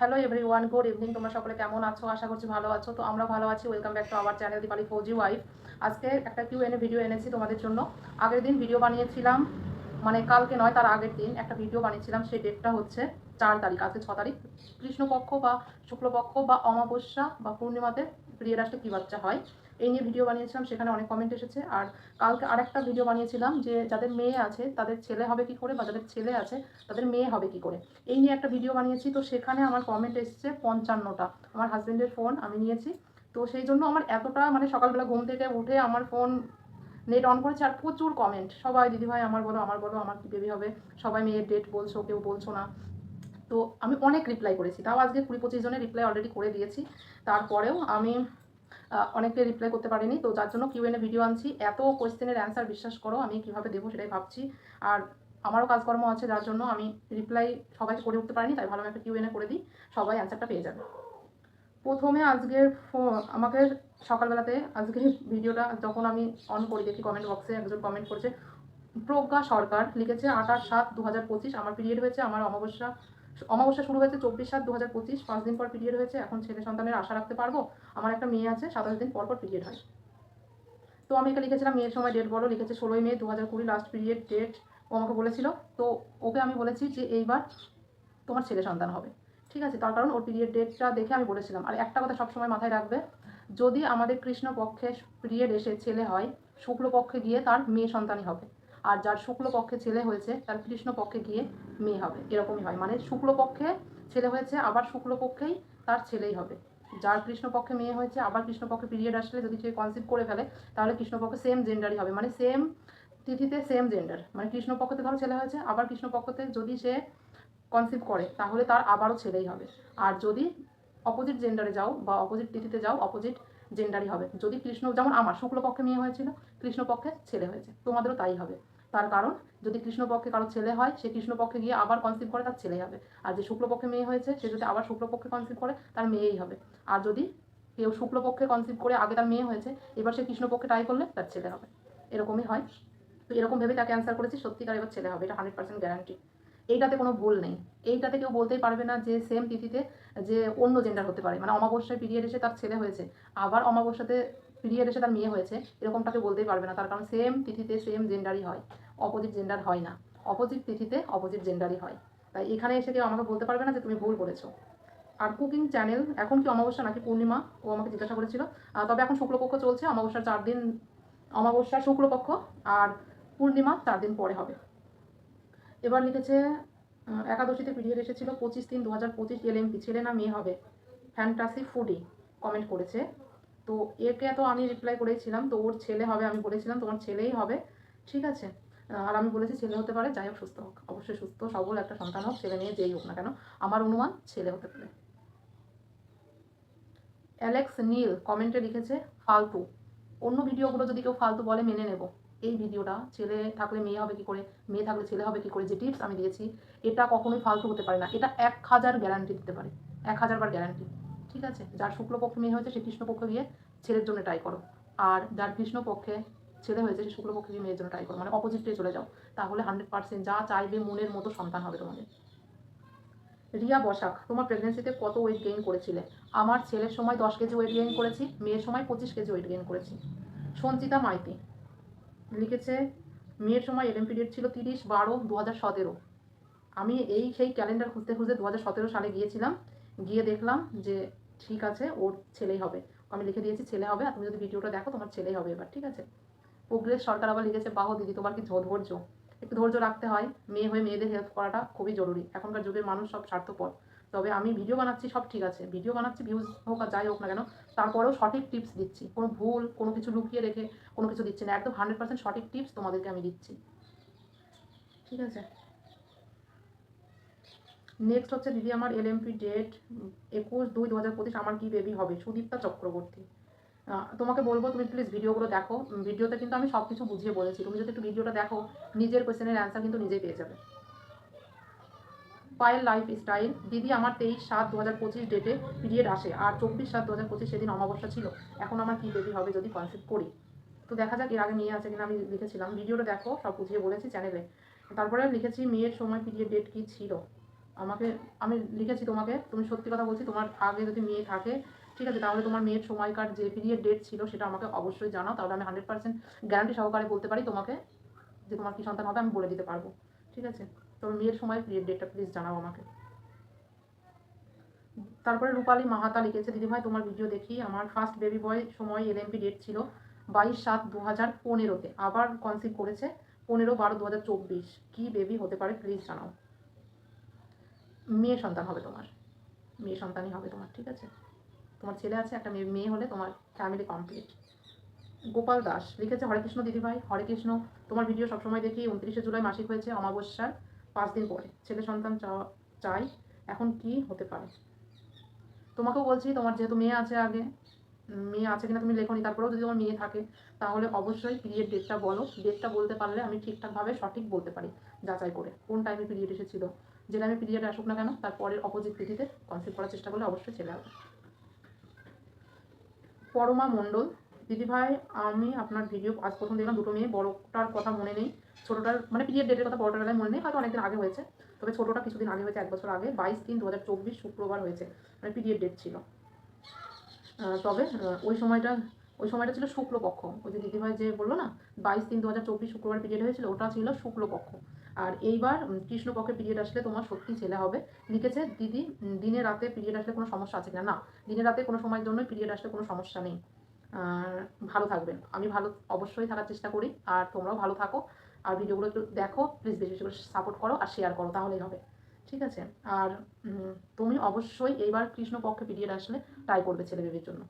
Hello everyone good evening তোমরা সকলে কেমন আছো? আশা করছি ভালো আছো। তো আমরা ভালো আছি। Welcome back to our channel Dipali Fauji wife আজকে একটা কিউ এনে ভিডিও এনেছি তোমাদের জন্য। আগের দিন ভিডিও বানিয়েছিলাম মানে কালকে নয়, তার আগের দিন একটা ভিডিও বানিয়েছিলাম। সেই ডেটটা হচ্ছে চার তারিখ, আজকে ছ তারিখ। কৃষ্ণপক্ষ বা শুক্লপক্ষ বা অমাবস্যা বা পূর্ণিমাতে প্রিয় আসলে কী বাচ্চা হয়? এই নিয়ে ভিডিও বানিয়েছিলাম, সেখানে অনেক কমেন্ট এসেছে। আর কালকে আরেকটা ভিডিও বানিয়েছিলাম যে যাদের মেয়ে আছে, তাদের ছেলে হবে কি করে বা যাদের ছেলে আছে, তাদের মেয়ে হবে কি করে? এই নিয়ে একটা ভিডিও বানিয়েছি, তো সেখানে আমার কমেন্ট এসেছে পঞ্চান্নটা। আমার হাজব্যান্ডের ফোন আমি নিয়েছি। তো সেই জন্য আমার এতটা মানে সকালবেলা ঘুম থেকে উঠে আমার ফোন নেট অন করেছে, আর প্রচুর কমেন্ট সবাই দিদিভাই আমার বলো আমার বলো, আমার কি বেবি হবে? সবাই মেয়ের ডেট বলছো, কেউ বলছো না। তো আমি অনেক রিপ্লাই করেছি। তাও আজকে কুড়ি পঁচিশ জনের রিপ্লাই অলরেডি করে দিয়েছি। তারপরেও আমি আহ, অনেককে রিপ্লাই করতে পারিনি। তো যার জন্য কিউ এনে ভিডিও আনছি। এত কোয়েশ্চেনের অ্যান্সার বিশ্বাস করো আমি কীভাবে দেবো সেটাই ভাবছি। আর আমারও কাজকর্ম আছে যার জন্য আমি রিপ্লাই সবাইকে করে উঠতে পারিনি তাই ভালো একটা কিউ এনে করে দিই সবাই অ্যান্সারটা পেয়ে যাবে। প্রথমে আজকে ফো- আমাকে সকালবেলাতে আজকে ভিডিওটা যখন আমি অন করি দেখি কমেন্ট বক্সে একজন কমেন্ট করছে প্রজ্ঞা সরকার লিখেছে আঠাশ সাত দু হাজার পঁচিশ আমার পিরিয়ড হয়েছে আমার অমাবস্যা অমাবস্যা শুরু হয়েছে চব্বিশ সাত দু হাজার পঁচিশ, পাঁচ দিন পর পিরিয়ড হয়েছে, এখন ছেলে সন্তানের আশা রাখতে পারব। আমার একটা মেয়ে আছে, সাতাশ দিন পর পর পিরিয়ড হয়। তো আমি এটা লিখেছিলাম, মেয়ের সময় ডেট বলো, লিখেছে ষোলোই মে দু হাজার কুড়ি লাস্ট পিরিয়ড ডেট ও আমাকে বলেছিল। তো ওকে আমি বলেছি যে এইবার তোমার ছেলে সন্তান হবে। ঠিক আছে, তার কারণ ওর পিরিয়ড ডেটটা দেখে আমি বলেছিলাম। আর একটা কথা সবসময় মাথায় রাখবে, যদি আমাদের কৃষ্ণ পক্ষে পিরিয়ড এসে ছেলে হয় শুক্ল পক্ষে গিয়ে তার মেয়ে সন্তানই হবে। আর যার শুক্লপক্ষে ছেলে হয়েছে, তার কৃষ্ণ পক্ষে গিয়ে মেয়ে হবে। এরকমই হয়। মানে শুক্লপক্ষে ছেলে হয়েছে, আবার শুক্লপক্ষেই তার ছেলেই হবে। যার কৃষ্ণপক্ষে মেয়ে হয়েছে, আবার কৃষ্ণপক্ষে পিরিয়ড আসলে যদি সে কনসিভ করে ফেলে, তাহলে কৃষ্ণপক্ষে সেম জেন্ডারই হবে। মানে সেম তিথিতে সেম জেন্ডার মানে কৃষ্ণপক্ষতে ধরো ছেলে হয়েছে, আবার কৃষ্ণপক্ষতে যদি সে কনসিভ করে, তাহলে তার আবারও ছেলেই হবে। আর যদি অপোজিট জেন্ডারে যাও বা অপোজিট তিথিতে যাও অপোজিট জেন্ডারই হবে। যদি কৃষ্ণ, যেমন আমার শুক্লপক্ষে মেয়ে হয়েছিল, কৃষ্ণপক্ষে ছেলে হয়েছে, তোমাদেরও তাই হবে। তার কারণ, যদি কৃষ্ণপক্ষে কারও ছেলে হয়, সে কৃষ্ণপক্ষে গিয়ে আবার কনসিভ করে, তার ছেলে হবে। আর যে শুক্লপক্ষে মেয়ে হয়েছে, সে যদি আবার শুক্লপক্ষে কনসিভ করে, তার মেয়েই হবে। আর যদি কেউ শুক্লপক্ষে কনসিভ করে আগে তার মেয়ে হয়েছে, এবার সে কৃষ্ণপক্ষে ট্রাই করলে তার ছেলে হবে। এরকমই হয়। তো এরকম ভেবে তাকে অ্যান্সার করেছি, সত্যিকার এবার ছেলে হবে, এটা হান্ড্রেড পার্সেন্ট গ্যারান্টি এইটাতে কোনো ভুল নেই। এইটাতে কেউ বলতেই পারবে না যে সেম তিথিতে যে অন্য জেন্ডার হতে পারে। মানে অমাবস্যায় পিরিয়ড এসে তার ছেলে হয়েছে, আবার অমাবস্যাতে পিরিয়ড এসে তার মেয়ে হয়েছে এরকমটাকে বলতেই পারবে না। তার কারণ সেম তিথিতে সেম জেন্ডারই হয় অপোজিট জেন্ডার হয় না। অপোজিট তিথিতে অপোজিট জেন্ডারই হয়। তাই এখানে এসে কেউ আমাকে বলতে পারবে না যে তুমি ভুল করেছ আর কুকিং চ্যানেল এখন কি অমাবস্যা নাকি পূর্ণিমা? ও আমাকে জিজ্ঞাসা করেছিল। তবে এখন শুক্লপক্ষ চলছে, অমাবস্যার চার দিন অমাবস্যা শুক্লপক্ষ আর পূর্ণিমা চার দিন পরে হবে। এবার লিখেছে একাদশীতে পিরিয়ড এসেছিল পঁচিশ তিন দু হাজার পঁচিশ এলএমপি ছেলে না মেয়ে হবে? ফ্যান্টাসি ফুডি কমেন্ট করেছে। তো একে তো আমি রিপ্লাই করেছিলাম, তো ওর ছেলে হবে, আমি বলেছিলাম তোমার ছেলেই হবে। ঠিক আছে আর আমি বলেছি ছেলে হতে পারে, যাই হোক, সুস্থ হোক, অবশ্যই সুস্থ, সবল একটা সন্তান হোক, ছেলে মেয়ে যেই হোক না কেন। আমার অনুমান ছেলে হতে পারে। অ্যালেক্স নীল কমেন্টে লিখেছে, ফালতু। অন্য ভিডিওগুলো যদি কেউ ফালতু বলে, মেনে নেব। এই ভিডিওটা ছেলে থাকলে মেয়ে হবে কি করে? মেয়ে থাকলে ছেলে হবে কি করে? যে টিপস আমি দিয়েছি, এটা কখনোই ফালতু হতে পারে না। এটা এক হাজার গ্যারান্টি দিতে পারে। এক হাজার বার গ্যারান্টি ঠিক আছে? যার শুক্লপক্ষে মেয়ে হয়েছে, সে কৃষ্ণপক্ষে গিয়ে ছেলের জন্য ট্রাই করো। আর যার কৃষ্ণপক্ষে ছেলে হয়েছে, সে শুক্লপক্ষে গিয়ে মেয়ের জন্য ট্রাই করো। মানে অপোজিটে চলে যাও। তাহলে হান্ড্রেড পার্সেন্ট যা চাইবে মনের মতো সন্তান হবে তোমাদের। রিয়া বসাক, তোমার প্রেগনেন্সিতে কত ওয়েট গেইন করেছিলে? আমার ছেলের সময় দশ কেজি ওয়েট গেইন করেছি, মেয়ের সময় পঁচিশ কেজি ওয়েট গেইন করেছি। সঞ্চিতা মাইতি লিখেছে, মেয়ের সময় এলএম পিরিয়ড ছিল তিরিশ বারো দু হাজার সতেরো। আমি এই সেই ক্যালেন্ডার খুঁজতে খুঁজতে দু হাজার সতেরো সালে গিয়েছিলাম, গিয়ে দেখলাম যে ঠিক আছে, ওর ছেলেই হবে। আমি লিখে দিয়েছি, ছেলে হবে, আর তুমি যদি ভিডিওটা দেখো, তোমার ছেলেই হবে এবার, ঠিক আছে? প্রগ্রেস সরকার আবার লিখেছে, বাহ দিদি, তোমার কি ধৈর্য? একটু ধৈর্য রাখতে হয়, মেয়ে হয়ে মেয়েদের হেল্প করাটা খুবই জরুরি। এখনকার যুগের মানুষ সব স্বার্থপর। তবে আমি ভিডিও বানাচ্ছি, সব ঠিক আছে। ভিডিও বানাচ্ছি ভিউজ হোক আর যাই হোক না কেন, তারপরেও সঠিক টিপস দিচ্ছি। কোনো ভুল, কোনো কিছু লুকিয়ে রেখে কোনো কিছু দিচ্ছি না। একদম হান্ড্রেড পার্সেন্ট সঠিক টিপস তোমাদেরকে আমি দিচ্ছি। ঠিক আছে? নেক্সট হচ্ছে দিদি আমার এলএমপি ডেট একুশ দুই দু হাজার পঁচিশ, আমার কি বেবি হবে? সুদীপ্তা চক্রবর্তী। তোমাকে বলব, তুমি প্লিজ ভিডিওগুলো দেখো। ভিডিওতে কিন্তু আমি সব কিছু বুঝিয়ে বলেছি। তুমি যদি একটু ভিডিওটা দেখো, নিজের কোয়েশ্চেনের অ্যান্সার কিন্তু নিজেই পেয়ে যাবে। পায়েল লাইফ স্টাইল দিদি আমার তেইশ সাত দু হাজার পঁচিশ ডেটে পিরিয়ড আসে। আর চব্বিশ সাত দু হাজার পঁচিশ সেদিন অমাবস্যা ছিল। এখন আমার কী বেবি হবে যদি কনসেপ্ট করি? তো দেখা যাক, এর আগে মেয়ে আছে কিনা আমি লিখেছিলাম। ভিডিওটা দেখো, সব বুঝিয়ে বলেছি চ্যানেলে তারপরে লিখেছি, মেয়ের সময় পিরিয়ড ডেট কী ছিল? আমাকে, আমি লিখেছি তোমাকে, তুমি সত্যি কথা বলছি, তোমার আগে যদি মেয়ে থাকে, ঠিক আছে, তাহলে তোমার মেয়ের সময়কার যে পিরিয়ড ডেট ছিল সেটা আমাকে অবশ্যই জানাও। তাহলে আমি হান্ড্রেড পার্সেন্ট গ্যারান্টি সহকারে বলতে পারি তোমাকে যে তোমার কী সন্তান হবে, আমি বলে দিতে পারব। ঠিক আছে? তোমার মেয়ের সময় পিরিয়ড ডেটটা প্লিজ জানাও আমাকে। তারপরে রূপালী মাহাতা লিখেছে, দিদিভাই, তোমার ভিডিও দেখি। আমার ফার্স্ট বেবি বয় সময় এলএমপি ডেট ছিল বাইশ সাত দু হাজার পনেরোতে। আবার কনসিভ করেছে পনেরো বারো দু হাজার চব্বিশ। কী বেবি হতে পারে প্লিজ জানাও। মেয়ে সন্তান হবে তোমার। মেয়ে সন্তানই হবে তোমার, ঠিক আছে? তোমার ছেলে আছে, একটা মেয়ে মেয়ে হলে তোমার ফ্যামিলি কমপ্লিট গোপাল দাস লিখেছে, হরে কৃষ্ণ দিদিভাই, হরে কৃষ্ণ। তোমার ভিডিও সবসময় দেখি, উনত্রিশে জুলাই মাসিক হয়েছে, অমাবস্যার। পাঁচ দিন পরে। ছেলে সন্তান চাই, এখন কি হতে পারে? তোমাকেও বলছি, তোমার যেহেতু মেয়ে আছে আগে মেয়ে আছে কিনা তুমি লেখোনি, তারপরেও যদি তোমার মেয়ে থাকে, তাহলে অবশ্যই পিরিয়ড ডেটটা বলো। ডেটটা বলতে পারলে আমি ঠিকঠাকভাবে সঠিক বলতে পারি, যাচাই করে, কোন টাইমে পিরিয়ড এসেছিল। যে টাইমে পিরিয়ড আসুক না কেন, তারপরের অপোজিট তিথিতে কনসেপ্ট করার চেষ্টা করলে অবশ্যই ছেলে হবে। পরমা মণ্ডল, দিদিভাই, আমি আপনার ভিডিও আজ প্রথম দেখলাম দুটো মেয়ে, বড়টার কথা মনে নেই। ছোটোটার মানে পিরিয়ড ডেটের কথা বড়টার বেলায় মনে নেই, হয়তো অনেকদিন আগে হয়েছে। তবে ছোটোটা কিছুদিন আগে হয়েছে, এক বছর আগে, বাইশ তিন দু হাজার চব্বিশ শুক্রবার হয়েছে। মানে পিরিয়ড ডেট ছিল। তবে ওই সময়টা ওই সময়টা ছিল শুক্লপক্ষ। ওই যে দিদিভাই যে বলল না, বাইশ তিন দু হাজার চব্বিশ শুক্রবার পিরিয়ড হয়েছিল, ওটা ছিল শুক্লপক্ষ। আর এইবার কৃষ্ণপক্ষে পিরিয়ড আসলে তোমার সত্যি ছেলে হবে। লিখেছে, দিদি দিনে রাতে পিরিয়ড আসলে কোনো সমস্যা আছে কিনা? না, দিনে রাতে কোনো সময়ের জন্য পিরিয়ড আসলে কোনো সমস্যা নেই। ভালো থাকবেন। আমি ভালো, অবশ্যই থাকার চেষ্টা করি, আর তোমরাও ভালো থাকো। আর ভিডিওগুলো একটু দেখো প্লিজ বেশি বেশি করে সাপোর্ট করো আর শেয়ার করো, তাহলেই হবে। ঠিক আছে? আর তুমি অবশ্যই এইবার কৃষ্ণপক্ষে পিরিয়ড আসলে ট্রাই করবে ছেলে বেবির জন্য।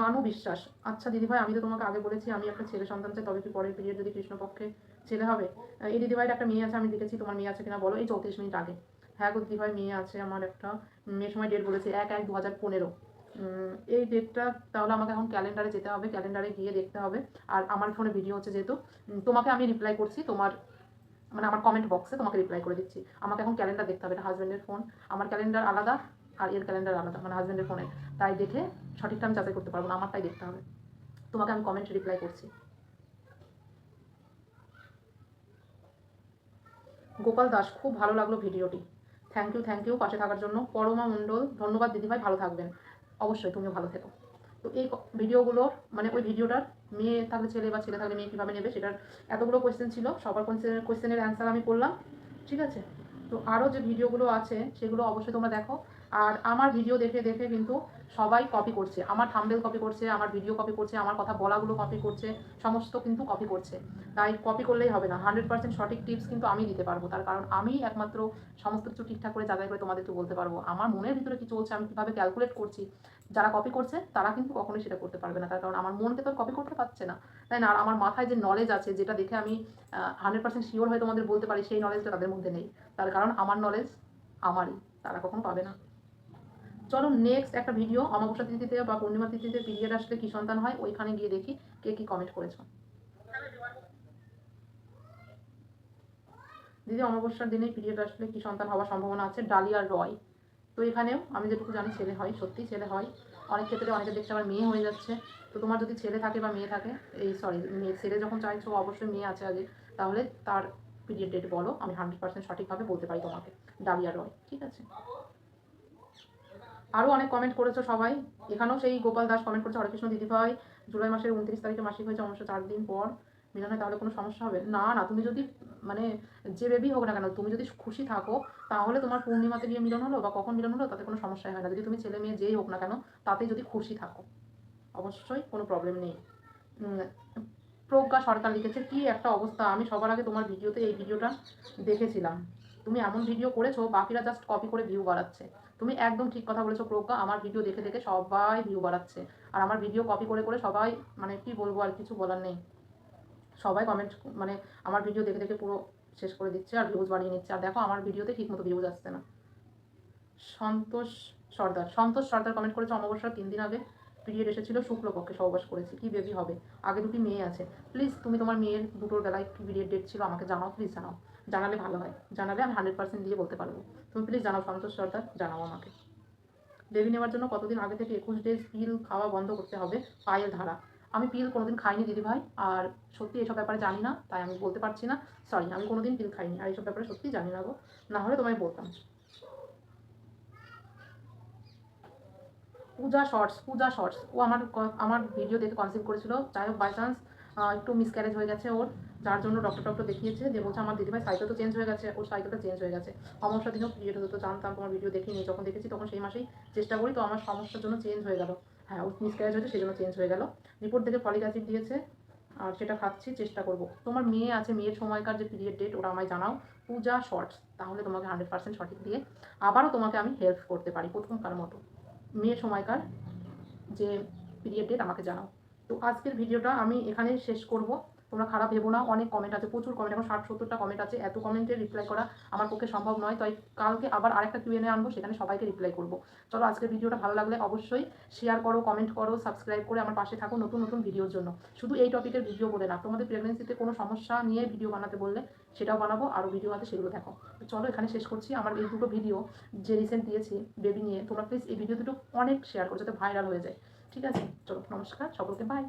মানু বিশ্বাস। আচ্ছা দিদিভাই, আমি তো তোমাকে আগে বলেছি, আমি একটা ছেলে সন্তান চাই, তবে কি পরের পিরিয়ড যদি কৃষ্ণপক্ষে ছেলে হবে? এই দিদিভাইয়ের একটা মেয়ে আছে, আমি দেখেছি, তোমার মেয়ে আছে কিনা বলো? এই চৌত্রিশ মিনিট আগে। হ্যাঁ গো দিদিভাই মেয়ে আছে আমার একটা। মেয়ের সময় ডেট বলেছে এক এক দু হাজার পনেরো এই ডেটটা তাহলে আমাকে এখন ক্যালেন্ডারে যেতে হবে ক্যালেন্ডারে গিয়ে দেখতে হবে। আর আমার ফোনে ভিডিও হচ্ছে যেহেতু তোমাকে আমি রিপ্লাই করছি, তোমার মানে আমার কমেন্ট বক্সে তোমাকে রিপ্লাই করে দিচ্ছি। আমাকে এখন ক্যালেন্ডার দেখতে হবে, এটা হাজব্যান্ডের ফোন আমার ক্যালেন্ডার আলাদা আর এর ক্যালেন্ডার আলাদা মানে হাজব্যান্ডের ফোনে তাই দেখে সঠিকটা আমি যাচাই করতে পারব না, আমারটাই দেখতে হবে। তোমাকে আমি কমেন্ট রিপ্লাই করছি। গোপাল দাস, খুব ভালো লাগল ভিডিওটি থ্যাংক ইউ থ্যাংক ইউ পাশে থাকার জন্য। পরমা মণ্ডল, ধন্যবাদ দিদিভাই, ভালো থাকবেন। অবশ্যই তুমিও ভালো থেকো। তো এই ভিডিওগুলোর মানে ওই ভিডিওটার মেয়ে থাকলে ছেলে বা ছেলে থাকলে মেয়ে কীভাবে নেবে সেটার এতগুলো কোয়েশ্চেন ছিল। সবার কোয়েশ্চেনের কোয়েশ্চেনের অ্যান্সার আমি করলাম। ঠিক আছে? তো আরও যে ভিডিওগুলো আছে, সেগুলো অবশ্যই তোমরা দেখো। আর আমার ভিডিও দেখে দেখে কিন্তু সবাই কপি করছে। আমার থাম্বেল কপি করছে, আমার ভিডিও কপি করছে, আমার কথা বলাগুলো কপি করছে, সমস্ত কিন্তু কপি করছে। তাই কপি করলেই হবে না। হান্ড্রেড পার্সেন্ট সঠিক টিপস কিন্তু আমি দিতে পারব। তার কারণ আমি একমাত্র সমস্ত কিছু ঠিকঠাক করে যাচাই করে তোমাদেরকে বলতে পারব। আমার মনের ভিতরে কি চলছে, আমি কীভাবে ক্যালকুলেট করছি, যারা কপি করছে, তারা কিন্তু কখনোই সেটা করতে পারবে না। তার কারণ আমার মনকে তো কপি করতে পারছে না। তাই না? আর আমার মাথায় যে নলেজ আছে, যেটা দেখে আমি হান্ড্রেড পার্সেন্ট শিওর হয়ে তোমাদের বলতে পারি, সেই নলেজটা তাদের মধ্যে নেই। তার কারণ আমার নলেজ আমারই। তারা কখনো পাবে না। চলো নেক্সট একটা ভিডিও অমাবস্যা তিথিতে বা পূর্ণিমা তিথিতে পিরিয়ড আসলে কি সন্তান হয়, ওইখানে গিয়ে দেখি কে কি কমেন্ট করেছ। দিদি, অমাবস্যার দিনে পিরিয়ড আসলে কি সন্তান হওয়ার সম্ভাবনা আছে? ডালিয়া রয়। তো এখানেও আমি যেটুকু জানি ছেলে হয় সত্যি ছেলে হয়। অনেক ক্ষেত্রে অনেকে দেখছে আবার মেয়ে হয়ে যাচ্ছে। তো তোমার যদি ছেলে থাকে বা মেয়ে থাকে, এই সরি মেয়ে, ছেলে যখন চাইছো অবশ্যই মেয়ে আছে আগে, তাহলে তার পিরিয়ড ডেট বলো, আমি হান্ড্রেড পার্সেন্ট সঠিকভাবে বলতে পারি তোমাকে, ডালিয়া রয়, ঠিক আছে? আরও অনেক কমেন্ট করেছ সবাই। এখানেও সেই গোপাল দাস কমেন্ট করেছে, হরেকৃষ্ণ দিদিভাই, জুলাই মাসের উনত্রিশ তারিখে মাসিক হয়েছে অবশ্য চার দিন পর। মিলন তাহলে কোনো সমস্যা হবে? না না, তুমি যদি মানে যে বেবি হোক না কেন, তুমি যদি খুশি থাকো, তাহলে তোমার পূর্ণিমাতে গিয়ে মিলন হলো বা কখন মিলন হলো, তাতে কোনো সমস্যাই হয় না। যদি তুমি ছেলে মেয়ে যেই হোক না কেন তাতে যদি খুশি থাকো। অবশ্যই কোনো প্রবলেম নেই। প্রজ্ঞা সরকার লিখেছে, কি একটা অবস্থা? আমি সবার আগে তোমার ভিডিওতে এই ভিডিওটা দেখেছিলাম। তুমি এমন ভিডিও করেছ, বাকিরা জাস্ট কপি করে ভিউ বাড়াচ্ছে। তুমি একদম ঠিক কথা বলেছ, প্রজ্ঞা। আমার ভিডিও দেখে দেখে সবাই ভিউ বাড়াচ্ছে। আর আমার ভিডিও কপি করে করে সবাই মানে কি বলব আর কিছু বলার নেই। সবাই কমেন্ট মানে আমার ভিডিও দেখে দেখে পুরো শেষ করে দিচ্ছে আর ভিউজ বাড়িয়ে নিচ্ছে। আর দেখো, আমার ভিডিওতে ঠিকমতো ভিউজ আসছে না। সন্তোষ সর্দার। সন্তোষ সর্দার কমেন্ট করেছে অমাবস্যার তিন দিন আগে পিরিয়ড এসেছিল, শুক্লপক্ষে সহবাস করেছি। কি বেবি হবে? আগে দুটি মেয়ে আছে। প্লিজ তুমি তোমার মেয়ের দুটোর বেলায় কি পিরিয়ড ডেট ছিল আমাকে জানাও প্লিজ জানাও। জানালে ভালো হয়। জানালে আমি হান্ড্রেড পার্সেন্ট দিয়ে বলতে পারব। তুমি প্লিজ জানাও, সন্তোষ সর্দার, জানাও আমাকে। বেবি নেওয়ার জন্য কতদিন আগে থেকে একুশ ডেজ পিল খাওয়া বন্ধ করতে হবে? পায়েল ধারা। আমি পিল কোনোদিন খাইনি দিদিভাই আর সত্যি এসব ব্যাপারে জানি না, তাই আমি বলতে পারছি না। সরি আমি কোনোদিন পিল খাইনি। আর এইসব ব্যাপারে সত্যি জানি না গো। না হলে তোমায় বলতাম। পূজা শর্টস পূজা শর্টস ও আমার আমার ভিডিও দেখে কনসিভ করেছিল। যাই হোক বাই চান্স একটু মিসক্যারেজ হয়ে গেছে ওর। যার জন্য ডক্টর ডক্টর দেখিয়েছে যে বলছে, আমার দিদিভাই সাইকেল তো চেঞ্জ হয়ে গেছে, ওর সাইকেলটা চেঞ্জ হয়ে গেছে। অমাবস্যার দিনেও পিরিয়ড হতো তো জানতাম, তোমার ভিডিও দেখিনি। যখন দেখেছি তখন সেই মাসেই চেষ্টা করি, তো আমার সমস্যার জন্য চেঞ্জ হয়ে গেল। হ্যাঁ ওর মিসক্যারেজ হয়েছে, সেই জন্য চেঞ্জ হয়ে গেল। রিপোর্ট থেকে ফলিক অ্যাসিড দিয়েছে, আর সেটা খাচ্ছি, চেষ্টা করব। তোমার মেয়ে আছে, মেয়ের সময়কার যে পিরিয়ড ডেট ওরা আমায় জানাও। পূজা শর্টস তাহলে তোমাকে হান্ড্রেড পার্সেন্ট সঠিক দিয়ে আবারও তোমাকে আমি হেল্প করতে পারি, প্রথমকার মতো। মেয়ের সময়কার যে পিরিয়ড ডেট আমাকে জানাও। তো আজকের ভিডিওটা আমি এখানেই শেষ করব। তোমরা খারাপ ভেবো না, অনেক কমেন্ট আছে, প্রচুর কমেন্ট এখন ষাট, সত্তরটা কমেন্ট আছে, এত কমেন্টে রিপ্লাই করা আমার পক্ষে সম্ভব নয়, তাই কালকে আবার আরেকটা কিউএনএ আনব, সেখানে সবাইকে রিপ্লাই করব। চলো, আজকের ভিডিওটা ভালো লাগলে অবশ্যই শেয়ার করো কমেন্ট করো সাবস্ক্রাইব করে আমার পাশে থাকো নতুন নতুন ভিডিওর জন্য। শুধু এই টপিকের ভিডিও বলে না, তোমাদের প্রেগনেন্সিতে কোনো সমস্যা নিয়ে ভিডিও বানাতে বললে সেটাও বানাবো আরও ভিডিও আছে সেগুলো দেখো। চলো, এখানে শেষ করছি, আমার এই দুটো ভিডিও যে রিসেন্ট দিয়েছি বেবি নিয়ে, তোমরা প্লিজ এই ভিডিও দুটো অনেক শেয়ার করো, যাতে ভাইরাল হয়ে যায়। ঠিক আছে? চলো, নমস্কার, সকলকে বাই